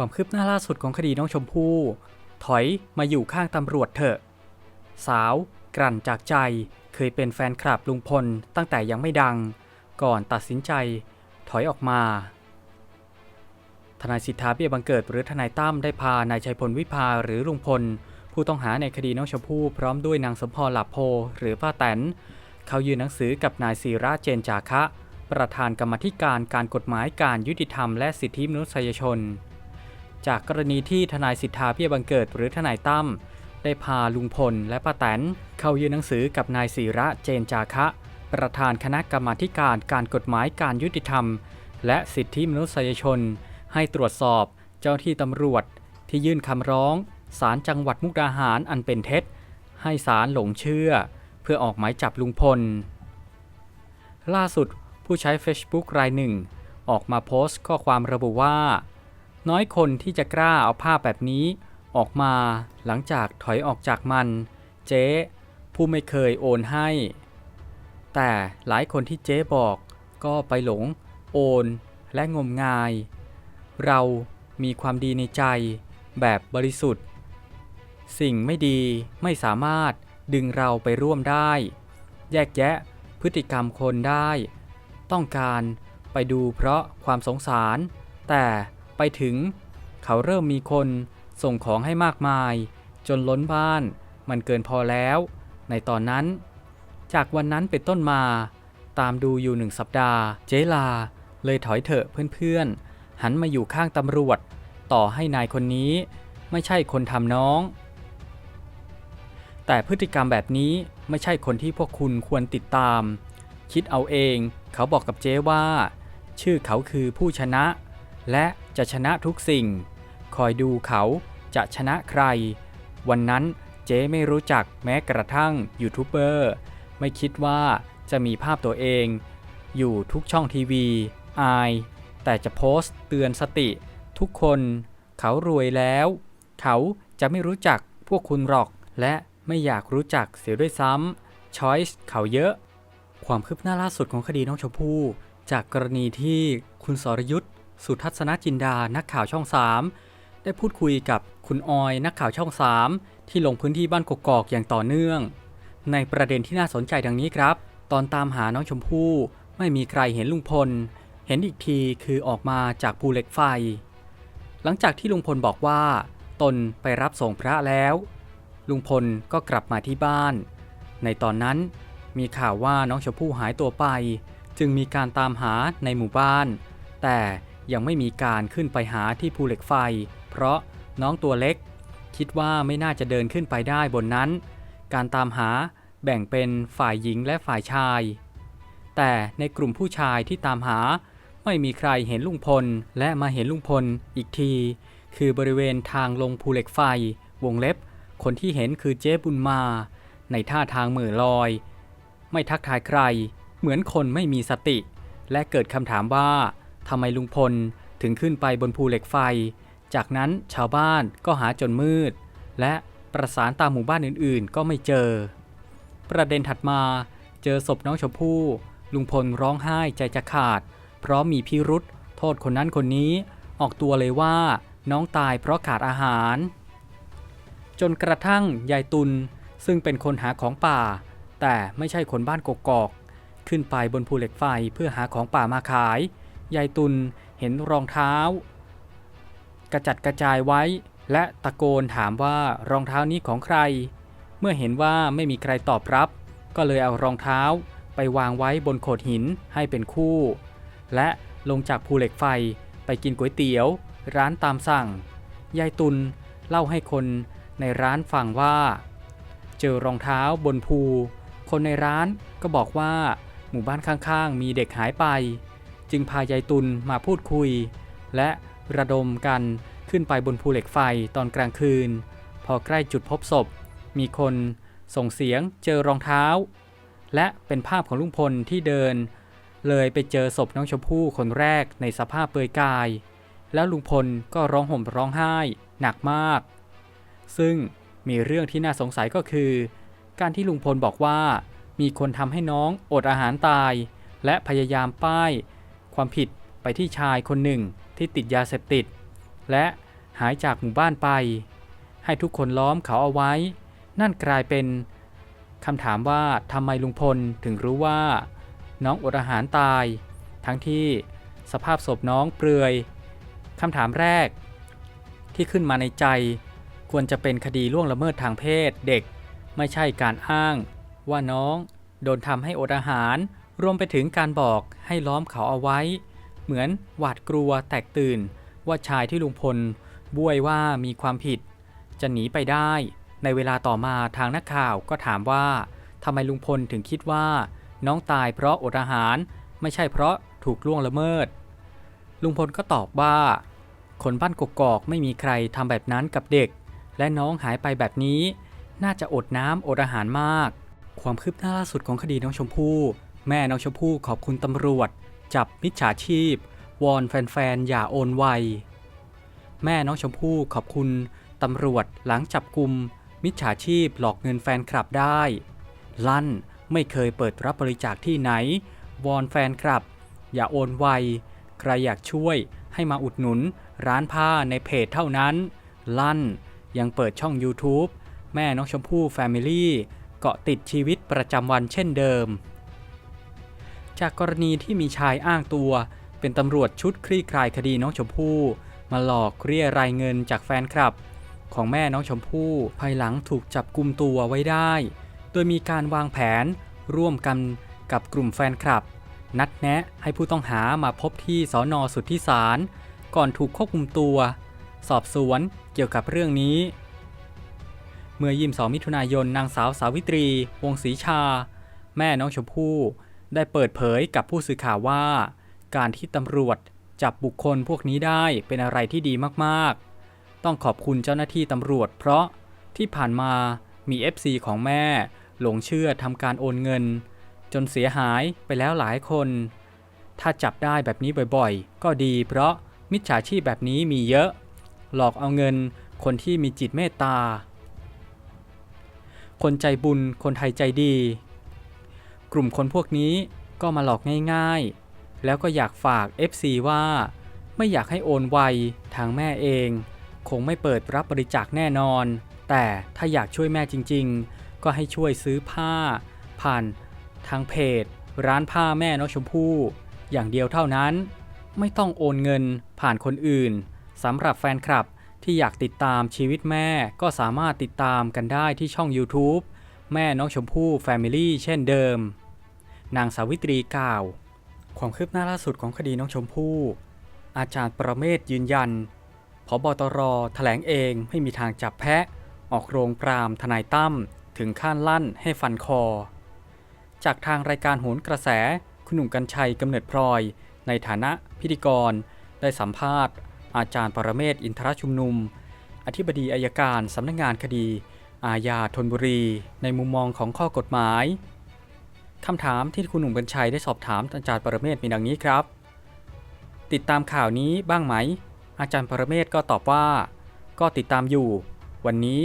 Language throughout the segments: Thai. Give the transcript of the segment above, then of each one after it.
ความคืบหน้าล่าสุดของคดีน้องชมพู่ ถอยมาอยู่ข้างตำรวจเถอะ สาว กลั่นจากใจเคยเป็นแฟนคลับลุงพลตั้งแต่ยังไม่ดัง ก่อนตัดสินใจ ถอยออกมา ทนายสิทธาเบี้ยบังเกิดหรือทนายตั้มได้พานายชัยพลวิภาหรือลุงพล ผู้ต้องหาในคดีน้องชมพู่พร้อมด้วยนางสมพรหลับโพหรือป้าแตน เขายื่นหนังสือกับนายศิระเจนจาคะ ประธานกรรมธิการการกฎหมายการยุติธรรมและสิทธิมนุษยชน จากกรณีที่ทนายสิทธาเบี้ยบังเกิดหรือทนายตั้มได้พาลุงพลและป้าแตนเข้ายื่นหนังสือกับนายศิระเจนจาคะ ประธานคณะกรรมาการการกฎหมายการยุติธรรม และสิทธิมนุษยชน ให้ตรวจสอบเจ้าที่ตำรวจ ที่ยื่นคำร้องศาลจังหวัดมุกดาหารอันเป็นเท็จ ให้ศาลหลงเชื่อ เพื่อออกหมายจับลุงพล ล่าสุดผู้ใช้ Facebook รายหนึ่ง ออกมาโพสต์ข้อความระบุว่า น้อยคนที่จะกล้าเอาภาพแบบนี้ ออกมาหลังจากถอยออกจากมัน เจ๊ผู้ไม่เคยโอนให้ แต่หลายคนที่เจ๊บอกก็ไปหลง โอนและงมงาย เรามีความดีในใจแบบบริสุทธิ์ สิ่งไม่ดีไม่สามารถดึงเราไปร่วมได้ แยกแยะพฤติกรรมคนได้ ต้องการไปดูเพราะความสงสาร แต่ ไปถึง เขาเริ่มมีคนส่งของให้มากมาย จนล้นบ้าน มันเกินพอแล้ว ในตอนนั้น จากวันนั้นเป็นต้นมา ตามดูอยู่หนึ่งสัปดาห์ เจลา เลยถอยเถอะเพื่อนๆ หันมาอยู่ข้างตำรวจ ต่อให้นายคนนี้ไม่ใช่คนทำน้อง แต่พฤติกรรมแบบนี้ไม่ใช่คนที่พวกคุณควรติดตาม คิดเอาเอง เขาบอกกับเจ๊ว่า ชื่อเขาคือผู้ชนะ และ จะชนะทุกสิ่ง คอยดูเขาจะชนะใคร วันนั้นเจ๊ไม่รู้จักแม้กระทั่งยูทูบเบอร์ไม่คิดว่าจะมีภาพตัวเอง อยู่ทุกช่องทีวี อาย แต่จะโพสต์เตือนสติ ทุกคน เขารวยแล้ว เขาจะไม่รู้จักพวกคุณหรอก และไม่อยากรู้จักเสียด้วยซ้ำช้อยส์เขาเยอะ ความคืบหน้าล่าสุดของคดีน้องชมพู่จากกรณีที่คุณสรยุทธ์ สุทัศนจินดา นักข่าวช่อง 3 ได้พูดคุยกับคุณออย นักข่าวช่อง 3 ที่ลงพื้นที่บ้านกกอกอย่างต่อเนื่อง ในประเด็นที่น่าสนใจดังนี้ครับ ตอนตามหาน้องชมพู่ไม่มีใครเห็นลุงพล เห็นอีกทีคือออกมาจากภูเหล็กไฟ หลังจากที่ลุงพลบอกว่า ตนไปรับส่งพระแล้ว ลุงพลก็กลับมาที่บ้าน ในตอนนั้นมีข่าวว่าน้องชมพู่หายตัวไป จึงมีการตามหาในหมู่บ้าน แต่ ยังไม่มีการขึ้นไปหาที่ภูเหล็กไฟ เพราะน้องตัวเล็ก คิดว่าไม่น่าจะเดินขึ้นไปได้บนนั้น การตามหาแบ่งเป็นฝ่ายหญิงและฝ่ายชาย แต่ในกลุ่มผู้ชายที่ตามหาไม่มีใครเห็นลุงพลและมาเห็นลุงพลอีกที คือบริเวณทางลงภูเหล็กไฟ วงเล็บ คนที่เห็นคือเจ๊บุญมา ในท่าทางเหม่อลอย ไม่ทักทายใคร เหมือนคนไม่มีสติ และเกิดคำถามว่า ทำไมลุงพลถึงขึ้นไปบนภูเหล็กไฟ จากนั้นชาวบ้านก็หาจนมืด และประสานตามหมู่บ้านอื่นๆ ก็ไม่เจอ ประเด็นถัดมาเจอศพน้องชมพู่ ลุงพลร้องไห้ใจจะขาด เพราะมีพิรุษโทษคนนั้นคนนี้ ออกตัวเลยว่าน้องตายเพราะขาดอาหาร จนกระทั่งยายตุลซึ่งเป็นคนหาของป่า แต่ไม่ใช่คนบ้านกกอก ขึ้นไปบนภูเหล็กไฟเพื่อหาของป่ามาขาย ยายตุลเห็นรองเท้า กระจัดกระจายไว้ และตะโกนถามว่ารองเท้านี้ของใคร เมื่อเห็นว่าไม่มีใครตอบรับ ก็เลยเอารองเท้าไปวางไว้บนโขดหินให้เป็นคู่ และลงจากภูเหล็กไฟไปกินก๋วยเตี๋ยว ร้านตามสั่ง ยายตุลเล่าให้คนในร้านฟังว่า เจอรองเท้าบนภู คนในร้านก็บอกว่าหมู่บ้านข้างๆ มีเด็กหายไป จึงพายายตุลมาพูดคุย และระดมกันขึ้นไปบนภูเหล็กไฟตอนกลางคืน พอใกล้จุดพบศพ มีคนส่งเสียงเจอรองเท้า และเป็นภาพของลุงพลที่เดิน เลยไปเจอศพน้องชมพู่คนแรกในสภาพเปลือยกาย แล้วลุงพลก็ร้องห่มร้องไห้หนักมาก ซึ่งมีเรื่องที่น่าสงสัยก็คือ การที่ลุงพลบอกว่า มีคนทำให้น้องอดอาหารตาย และพยายามป้าย ความผิดไปที่ชายคนหนึ่งที่ติดยาเสพติด และหายจากหมู่บ้านไป ให้ทุกคนล้อมเขาเอาไว้ นั่นกลายเป็นคำถามว่าทำไมลุงพลถึงรู้ว่า น้องอดอาหารตาย ทั้งที่สภาพศพน้องเปลือยคำถามแรก ที่ขึ้นมาในใจ ควรจะเป็นคดีล่วงละเมิดทางเพศเด็ก ไม่ใช่การอ้าง ว่าน้องโดนทำให้อดอาหาร รวมไปถึงการบอกให้ล้อมเขาเอาไว้ เหมือนหวาดกลัวแตกตื่น ว่าชายที่ลุงพลบ้วยว่ามีความผิด จะหนีไปได้ ในเวลาต่อมาทางนักข่าวก็ถามว่าทำไมลุงพลถึงคิดว่า น้องตายเพราะอดอาหาร ไม่ใช่เพราะถูกล่วงละเมิด ลุงพลก็ตอบว่า คนบ้านกกอกไม่มีใครทำแบบนั้นกับเด็ก และน้องหายไปแบบนี้ น่าจะอดน้ำอดอาหารมาก ความคืบหน้าล่าสุดของคดีน้องชมพู่ แม่น้องชมพู่ขอบคุณตำรวจ จับมิจฉาชีพ วอนแฟนๆ อย่าโอนไว แม่น้องชมพู่ขอบคุณตำรวจหลังจับกลุ่มมิจฉาชีพหลอกเงินแฟนคลับได้ ลั่นไม่เคยเปิดรับบริจาคที่ไหน วอนแฟนคลับ อย่าโอนไว ใครอยากช่วยให้มาอุดหนุนร้านผ้าในเพจเท่านั้น ลั่นยังเปิดช่อง YouTube แม่น้องชมพู่ Family เกาะติดชีวิตประจำวันเช่นเดิม จากกรณีที่มีชายอ้างตัว เป็นตำรวจชุดคลี่คลายคดีน้องชมพู่มาหลอกเรียรายเงินจากแฟนคลับ ของแม่น้องชมพู่ภายหลังถูกจับกลุ่มตัวไว้ได้ โดยมีการวางแผนร่วมกันกับกลุ่มแฟนคลับ นัดแนะให้ผู้ต้องหามาพบที่สอนอสุทธิสาร ก่อนถูกควบคุมตัว สอบสวนเกี่ยวกับเรื่องนี้ เมื่อ 22 มิถุนายนนางสาวสาวิตรี วงศรีชา แม่น้องชมพู่ ได้เปิดเผยกับผู้สื่อข่าวว่า การที่ตำรวจจับบุคคลพวกนี้ได้เป็นอะไรที่ดีมากๆ ต้องขอบคุณเจ้าหน้าที่ตำรวจ เพราะที่ผ่านมามี FC ของแม่ หลงเชื่อทำการโอนเงิน จนเสียหายไปแล้วหลายคน ถ้าจับได้แบบนี้บ่อยๆ ก็ดีเพราะมิจฉาชีพแบบนี้มีเยอะ หลอกเอาเงินคนที่มีจิตเมตตา คนใจบุญคนไทยใจดี กลุ่มคนพวกนี้ก็มาหลอกง่ายๆ แล้วก็อยากฝาก FC ว่า ไม่อยากให้โอนไวทางแม่เอง คงไม่เปิดรับบริจาคแน่นอน แต่ถ้าอยากช่วยแม่จริงๆ ก็ให้ช่วยซื้อผ้า ผ่านทางเพจ ร้านผ้าแม่น้องชมพู่ อย่างเดียวเท่านั้น ไม่ต้องโอนเงินผ่านคนอื่นสำหรับแฟนคลับที่อยากติดตามชีวิตแม่ก็สามารถติดตามกันได้ที่ช่อง YouTube แม่น้องชมพู่ Family เช่นเดิม นางสาวิตรีกล่าว ความคืบหน้าล่าสุดของคดีน้องชมพู่ อาจารย์ประเมศยืนยันพบตรแถลงเองไม่มีทางจับแพะ ออกโรงปรามทนายตั้มถึงขั้นลั่นให้ฟันคอ จากทางรายการโหนกระแสคุณหนุ่มกัญชัยกำเนิดพลอย ในฐานะพิธีกร ได้สัมภาษณ์ อาจารย์ปรเมศอินทรชุมนุม อธิบดีอายการสำนักงานคดี อาญาธนบุรีในมุมมองของข้อกฎหมายคำถามที่คุณหนุ่มกัญชัยได้สอบถามอาจารย์ปรเมศมีดังนี้ครับ ติดตามข่าวนี้บ้างไหม อาจารย์ปรเมศก็ตอบว่า ก็ติดตามอยู่ วันนี้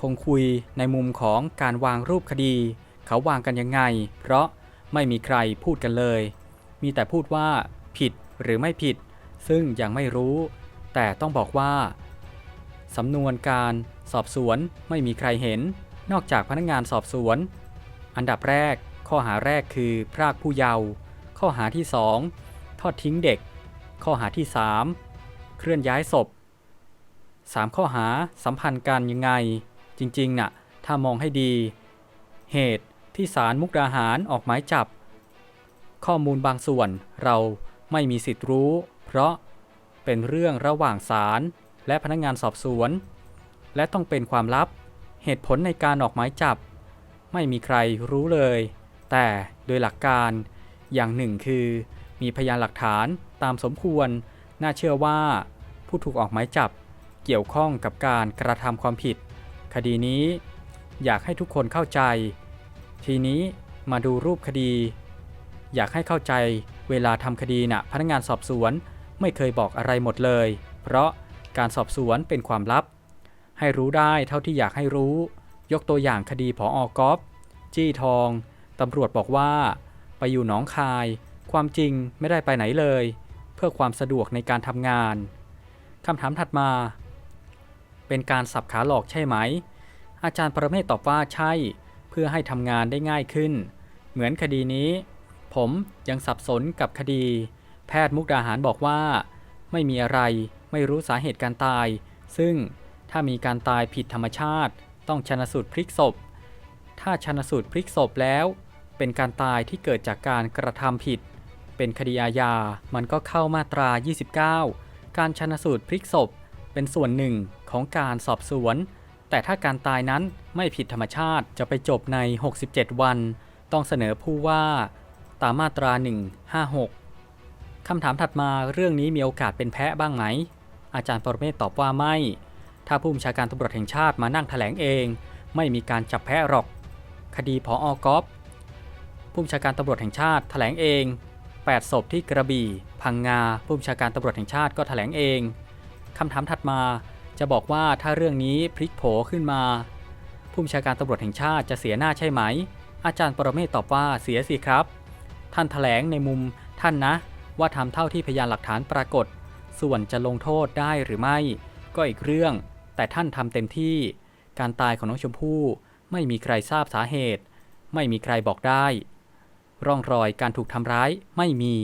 คงคุยในมุมของการวางรูปคดี เขาวางกันยังไง เพราะไม่มีใครพูดกันเลย มีแต่พูดว่าผิดหรือไม่ผิด ซึ่งยังไม่รู้ แต่ต้องบอกว่าสำนวนการ สอบสวนไม่มีใครเห็น นอกจากพนักงานสอบสวน อันดับแรก ข้อหาแรกคือพรากผู้เยาว์ข้อหาที่ 2 ทอดทิ้งเด็ก ข้อหาที่ 3 เคลื่อนย้ายศพ 3 ข้อหาสัมพันธ์กันยังไง จริงๆน่ะถ้ามองให้ดี เหตุที่ศาลมุกดาหารออกหมายจับ ข้อมูลบางส่วนเราไม่มีสิทธิ์รู้ เพราะเป็นเรื่องระหว่างศาลและพนักงานสอบสวน และต้องเป็นความลับ เหตุผลในการออกหมายจับ ไม่มีใครรู้เลย แต่โดยหลักการ อย่างหนึ่งคือ มีพยานหลักฐานตามสมควร น่าเชื่อว่า ผู้ถูกออกหมายจับ เกี่ยวข้องกับการกระทำความผิด คดีนี้ อยากให้ทุกคนเข้าใจ ทีนี้มาดูรูปคดี อยากให้เข้าใจเวลาทำคดีน่ะพนักงานสอบสวนไม่เคยบอกอะไรหมดเลย เพราะการสอบสวนเป็นความลับ ให้รู้ได้เท่าที่อยากให้รู้ ยกตัวอย่างคดีผออกอฟจี้ทองตำรวจบอกว่า ไปอยู่หนองคาย ความจริงไม่ได้ไปไหนเลย เพื่อความสะดวกในการทำงานคำถามถัดมา เป็นการสับขาหลอกใช่ไหม อาจารย์ประเมศตอบว่าใช่ เพื่อให้ทำงานได้ง่ายขึ้น เหมือนคดีนี้ ผมยังสับสนกับคดี แพทย์มุกดาหารบอกว่า ไม่มีอะไรไม่รู้สาเหตุการตาย ซึ่ง ถ้ามีการตายผิดธรรมชาติ ต้องชนสูตรพลิกศพ ถ้าชนสูตรพลิกศพแล้ว เป็นการตายที่เกิดจากการกระทำผิด เป็นคดีอาญา มันก็เข้ามาตรา 29 การชนสูตรพลิกศพ เป็นส่วนหนึ่งของการสอบสวน แต่ถ้าการตายนั้นไม่ผิดธรรมชาติจะไปจบใน 67 วัน ต้องเสนอผู้ว่าตามมาตรา 156 คำถามถัดมาเรื่องนี้มีโอกาสเป็นแพ้บ้างไหม อาจารย์ปรเมศตอบว่าไม่ ถ้าผู้บัญชาการตำรวจแห่งชาติมานั่งแถลงเอง ไม่มีการจับแพ้หรอก คดีพออกอฟผู้บัญชาการตำรวจแห่งชาติแถลงเอง 8 ศพที่กระบี่ พังงา ผู้บัญชาการตำรวจแห่งชาติก็แถลงเองคำถามถัดมาจะบอกว่าถ้าเรื่องนี้พลิกโผขึ้นมา ผู้บัญชาการตำรวจแห่งชาติจะเสียหน้าใช่ไหม อาจารย์ปรเมศตอบว่าเสียสิครับ ท่านแถลงในมุมท่านนะ ว่าทำเท่าที่พยานหลักฐานปรากฏ ส่วนจะลงโทษได้หรือไม่ ก็อีกเรื่อง แต่ท่านทำเต็มที่ การตายของน้องชมพู่ไม่มีใครทราบสาเหตุ ไม่มีใครบอกได้ ร่องรอยการถูกทำร้ายไม่มี